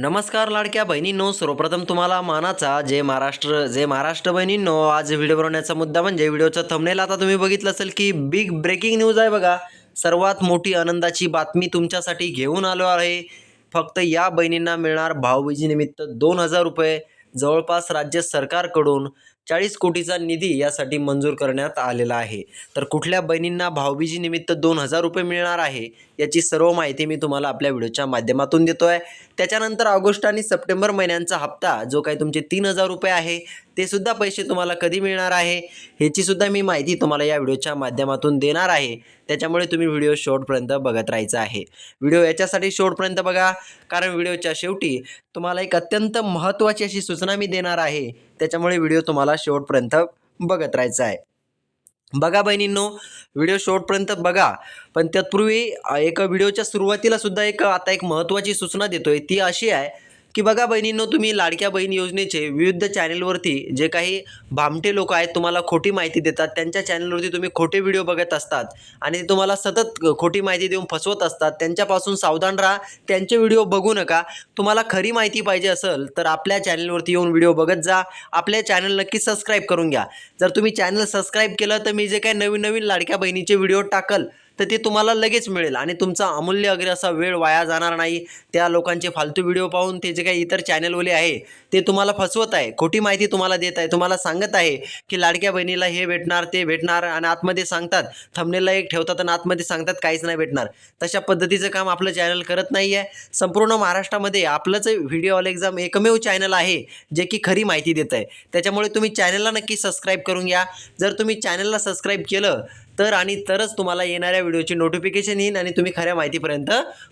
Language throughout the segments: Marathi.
नमस्कार लाडक्या बहिणींनो सर्वप्रथम तुम्हाला मानाचा जे महाराष्ट्र जे महाराष्ट्र बहिणींनो. आज व्हिडिओ बनवण्याचा मुद्दा म्हणजे व्हिडिओचा थंबनेल आता तुम्ही बघितलं असेल की बिग ब्रेकिंग न्यूज आहे बघा. सर्वात मोठी आनंदाची बातमी तुमच्यासाठी घेऊन आलो आहे. फक्त या बहिणींना मिळणार भाऊबीजीनिमित्त दोन हजार रुपये जवळपास राज्य सरकारकडून. चाळीस कोटीचा निधी यासाठी मंजूर करण्यात आलेला आहे. तर कुठल्या बहिणींना भाऊबीजीनिमित्त दोन हजार रुपये मिळणार आहे याची सर्व माहिती मी तुम्हाला आपल्या व्हिडिओच्या माध्यमातून देतो आहे त्याच्यानंतर ऑगस्ट आणि सप्टेंबर महिन्यांचा हप्ता जो काही तुमचे तीन हजार रुपये आहे ते सुद्धा पैसे तुम्हाला कधी मिळणार आहे ह्याची सुद्धा मी माहिती तुम्हाला या व्हिडिओच्या माध्यमातून देणार आहे. त्याच्यामुळे तुम्ही व्हिडिओ शेवटपर्यंत बघत राहायचा आहे. व्हिडिओ याच्यासाठी शेवटपर्यंत बघा कारण व्हिडिओच्या शेवटी तुम्हाला एक अत्यंत महत्त्वाची अशी सूचना मी देणार आहे. त्याच्यामुळे व्हिडिओ तुम्हाला शेवटपर्यंत बघत राहायचा आहे. बघा बहिणींनो व्हिडिओ शेवटपर्यंत बघा. पण तत्पूर्वी एका एक व्हिडिओच्या सुरुवातीला सुद्धा एक आता एक महत्त्वाची सूचना देतोय. ती अशी आहे की बघा बहिणींनो तुम्ही लाडक्या बहीण योजनेचे विविध चॅनेलवरती जे काही भामटे लोक आहेत तुम्हाला खोटी माहिती देतात. त्यांच्या चॅनलवरती तुम्ही खोटे व्हिडिओ बघत असतात आणि ते तुम्हाला सतत खोटी माहिती देऊन फसवत असतात. त्यांच्यापासून सावधान राहा. त्यांचे व्हिडिओ बघू नका. तुम्हाला खरी माहिती पाहिजे असेल तर आपल्या चॅनलवरती येऊन व्हिडिओ बघत जा. आपल्या चॅनल नक्की सबस्क्राईब करून घ्या. जर तुम्ही चॅनल सबस्क्राईब केलं तर मी जे काही नवीन नवीन लाडक्या बहिणीचे व्हिडिओ टाकल तर ते तुम्हाला लगेच मिळेल. आणि तुमचा अमूल्य अग्र असा वेळ वाया जाणार नाही. त्या लोकांचे फालतू व्हिडिओ पाहून ते जे काही इतर चॅनलवाले आहे ते तुम्हाला फसवत आहे. खोटी माहिती तुम्हाला देत आहे. तुम्हाला सांगत आहे की लाडक्या बहिणीला हे भेटणार ते भेटणार आणि आतमध्ये सांगतात. थंबनेलला एक ठेवतात आणि आतमध्ये सांगतात काहीच नाही भेटणार. तशा पद्धतीचं काम आपलं चॅनल करत नाही आहे संपूर्ण महाराष्ट्रामध्ये आपलंच व्हिडिओ ऑल एक्झाम एकमेव चॅनल आहे जे की खरी माहिती देत आहे त्याच्यामुळे तुम्ही चॅनलला नक्की सबस्क्राईब करून घ्या. जर तुम्ही चॅनलला सबस्क्राईब केलं तर आणि तरच तुम्हाला येणाऱ्या व्हिडिओची नोटिफिकेशन येईन आणि तुम्ही खऱ्या माहितीपर्यंत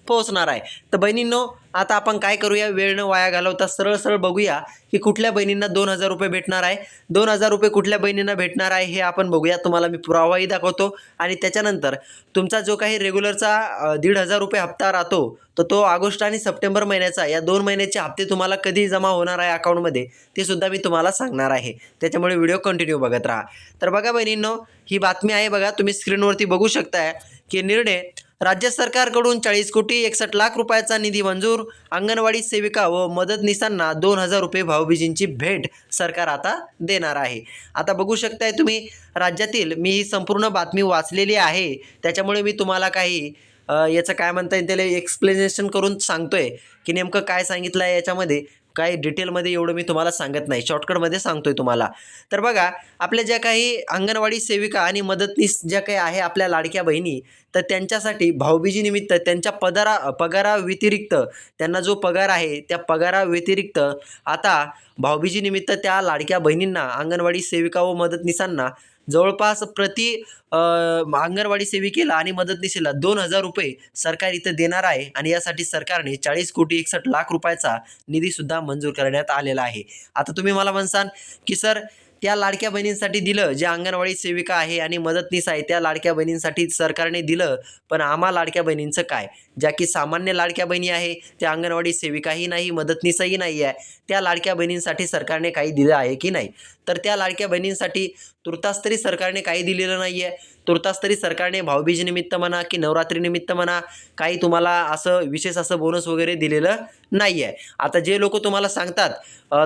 पोहोचणार आहे. तर बहिणींनो आता आपण काय करूया? वेळ न वाया घालवता सरळ सरळ बघूया की कुठल्या बहिणींना दोन हजार रुपये भेटणार आहे. दोन हजार रुपये कुठल्या बहिणींना भेटणार आहे हे आपण बघूया. तुम्हाला मी पुरावाही दाखवतो. आणि त्याच्यानंतर तुमचा जो काही रेग्युलरचा दीड हजार रुपये हप्ता राहतो तर तो ऑगस्ट आणि सप्टेंबर महिन्याचा या दोन महिन्याचे हप्ते तुम्हाला कधी जमा होणार आहे अकाउंटमध्ये ते सुद्धा मी तुम्हाला सांगणार आहे. त्याच्यामुळे व्हिडिओ कंटिन्यू बघत राहा. तर बघा बहिणींनो ही बातमी आहे बघा तुम्ही स्क्रीनवरती बघू शकताय की निर्णय राज्य सरकारकडून चाळीस कोटी एकसष्ट लाख रुपयाचा निधी मंजूर अंगणवाडी सेविका व मदतनीसांना दोन हजार रुपये भाऊबीजींची भेट सरकार आता देणार आहे. आता बघू शकताय तुम्ही राज्यातील मी ही संपूर्ण बातमी वाचलेली आहे त्याच्यामुळे मी तुम्हाला काही याचं काय म्हणता येईल त्याला एक्सप्लेनेशन करून सांगतोय. की नेमकं काय सांगितलं आहे याच्यामध्ये? काय डिटेलमध्ये एवढं मी तुम्हाला सांगत नाही. शॉर्टकटमध्ये सांगतोय तुम्हाला. तर बघा आपल्या ज्या काही अंगणवाडी सेविका आणि मदतनीस ज्या काही आहे आपल्या लाडक्या बहिणी तर त्यांच्यासाठी भाऊबीजीनिमित्त त्यांच्या पदारा पगाराव्यतिरिक्त त्यांना जो पगार आहे त्या पगाराव्यतिरिक्त आता भाऊबीजीनिमित्त त्या लाडक्या बहिणींना अंगणवाडी सेविका व मदतनीसांना जवळपास प्रति अंगणवाडी सेविकेला आणि मदतनीसीला दोन हजार रुपये सरकार इथं देणार आहे आणि यासाठी सरकारने चाळीस कोटी एकसष्ट लाख रुपयाचा निधीसुद्धा मंजूर करण्यात आलेला आहे. आता तुम्ही मला म्हणसान की सर त्या लाडक्या बहिणींसाठी दिलं जे अंगणवाडी सेविका आहे आणि मदतनीस आहे त्या लाडक्या बहिणींसाठी सरकारने दिलं पण आम्हा लाडक्या बहिणींचं काय? ज्या की सामान्य लाडक्या बहिणी आहे त्या अंगणवाडी सेविकाही नाही मदतनीसही नाही आहे त्या लाडक्या बहिणींसाठी सरकारने काही दिलं आहे की नाही? तर त्या लाडक्या बहिणींसाठी तुर्तास तरी सरकारने काही दिलेलं नाही आहे तुर्तास तरी सरकारने भाऊबीजनिमित्त म्हणा की नवरात्रीनिमित्त म्हणा काही तुम्हाला असं विशेष असं बोनस वगैरे दिलेलं नाही आहे आता जे लोक तुम्हाला सांगतात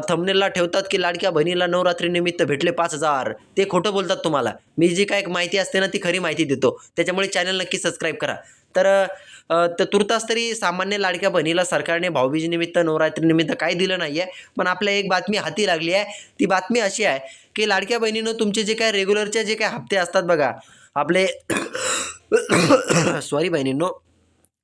थमनेलला ठेवतात की लाडक्या बहिणीला नवरात्रीनिमित्त भेटले पाच हजार ते खोटं बोलतात तुम्हाला. मी जी काय माहिती असते ना ती खरी माहिती देतो. त्याच्यामुळे चॅनल नक्की सबस्क्राईब करा. तर तुर्तास तरी सामान्य लाडक्या बहिणीला सरकारने भाऊबीजेनिमित्त नवरात्रीनिमित्त काही दिलं नाही आहे पण आपल्या एक बातमी हाती लागली आहे. ती बातमी अशी आहे की लाडक्या बहिणीनं तुमचे जे काय रेग्युलरचे जे काय हप्ते असतात बघा आपले सॉरी बहिणींनो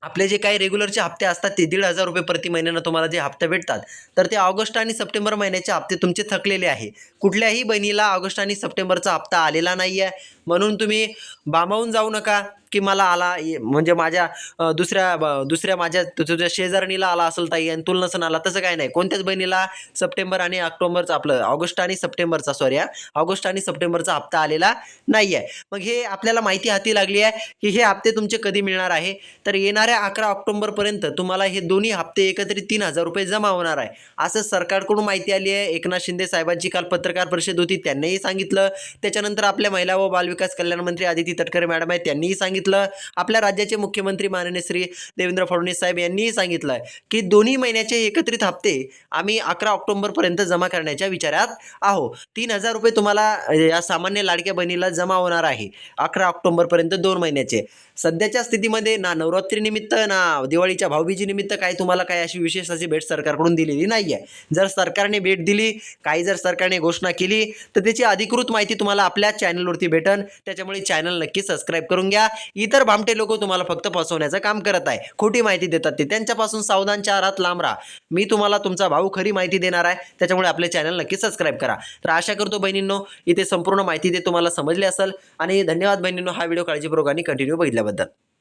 आपले जे काही रेग्युलरचे हप्ते असतात ते दीड हजार रुपये प्रति महिन्यानं तुम्हाला जे हप्ते भेटतात तर ते ऑगस्ट आणि सप्टेंबर महिन्याचे हप्ते तुमचे थकलेले आहे. कुठल्याही बहिणीला ऑगस्ट आणि सप्टेंबरचा हप्ता आलेला नाही आहे म्हणून तुम्ही बामावून जाऊ नका. की मला आला ये- म्हणजे माझ्या दुसऱ्या दुसऱ्या माझ्या तुझ्या शेजारणीला आला असेल ताई आणि तुला नसून आला तसं काय नाही. कोणत्याच बहिणीला सप्टेंबर आणि ऑक्टोबरचा आपलं ऑगस्ट आणि सप्टेंबरचा सॉरी ऑगस्ट आणि सप्टेंबरचा हप्ता आलेला नाही आहे मग हे आपल्याला माहिती हाती लागली आहे की हे हप्ते तुमचे कधी मिळणार आहे? तर येणाऱ्या अकरा ऑक्टोबरपर्यंत तुम्हाला हे दोन्ही हप्ते एकत्रित तीन हजार रुपये जमा होणार आहे. असं सरकारकडून माहिती आली आहे. एकनाथ शिंदे साहेबांची काल पत्रकार परिषद होती त्यांनीही सांगितलं. त्याच्यानंतर आपल्या महिला व बालविकास कल्याण मंत्री आदिती तटकरे मॅडम आहे त्यांनीही सांगितलं. सांगितलं. आपल्या राज्याचे मुख्यमंत्री माननीय श्री देवेंद्र फडणवीस साहेब यांनीही सांगितलं आहे की दोन्ही महिन्याचे एकत्रित हप्ते आम्ही अकरा ऑक्टोबरपर्यंत जमा करण्याच्या विचारात आहो तीन हजार रुपये तुम्हाला या सामान्य लाडक्या बहिणीला जमा होणार आहे. अकरा ऑक्टोबरपर्यंत दोन महिन्याचे. सध्याच्या स्थितीमध्ये ना नवरात्रीनिमित्त ना दिवाळीच्या भाऊबीजीनिमित्त काय तुम्हाला काय अशी विशेष अशी भेट सरकारकडून दिलेली नाही आहे जर सरकारने भेट दिली काही जर सरकारने घोषणा केली तर त्याची अधिकृत माहिती तुम्हाला आपल्या चॅनलवरती भेटन. त्याच्यामुळे चॅनल नक्की सबस्क्राईब करून घ्या. इतर भामटे लोक तुम्हाला फक्त फसवण्याचं काम करत आहे. खोटी माहिती देतात ते. त्यांच्यापासून सावधान आरात लांब राहा. मी तुम्हाला तुमचा भाऊ खरी माहिती देणार आहे. त्याच्यामुळे आपले चॅनल नक्की सबस्क्राईब करा. तर आशा करतो बहिणींनो इथे संपूर्ण माहिती ते तुम्हाला समजली असेल. आणि धन्यवाद बहिणींनो हा व्हिडिओ काळजीपूर्वक आणि कंटिन्यू बघितल्याबद्दल.